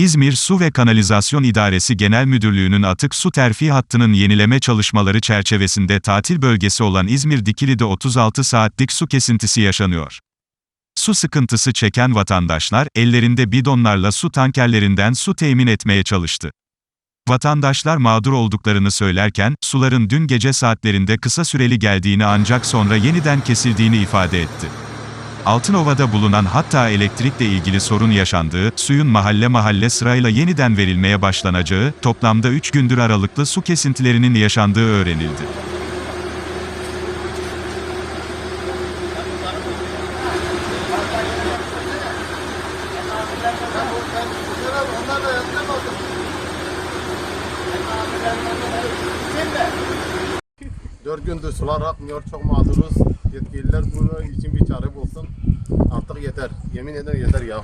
İzmir Su ve Kanalizasyon İdaresi Genel Müdürlüğü'nün atık su terfi hattının yenileme çalışmaları çerçevesinde tatil bölgesi olan İzmir Dikili'de 36 saatlik su kesintisi yaşanıyor. Su sıkıntısı çeken vatandaşlar, ellerinde bidonlarla su tankerlerinden su temin etmeye çalıştı. Vatandaşlar mağdur olduklarını söylerken, suların dün gece saatlerinde kısa süreli geldiğini ancak sonra yeniden kesildiğini ifade etti. Altınova'da bulunan hatta elektrikle ilgili sorun yaşandığı, suyun mahalle mahalle sırayla yeniden verilmeye başlanacağı, toplamda 3 gündür aralıklı su kesintilerinin yaşandığı öğrenildi. Dört gündür sular akmıyor, çok mağduruz. Yetkililer bir çare bulsun. Artık yeter. Yemin ederim yeter ya.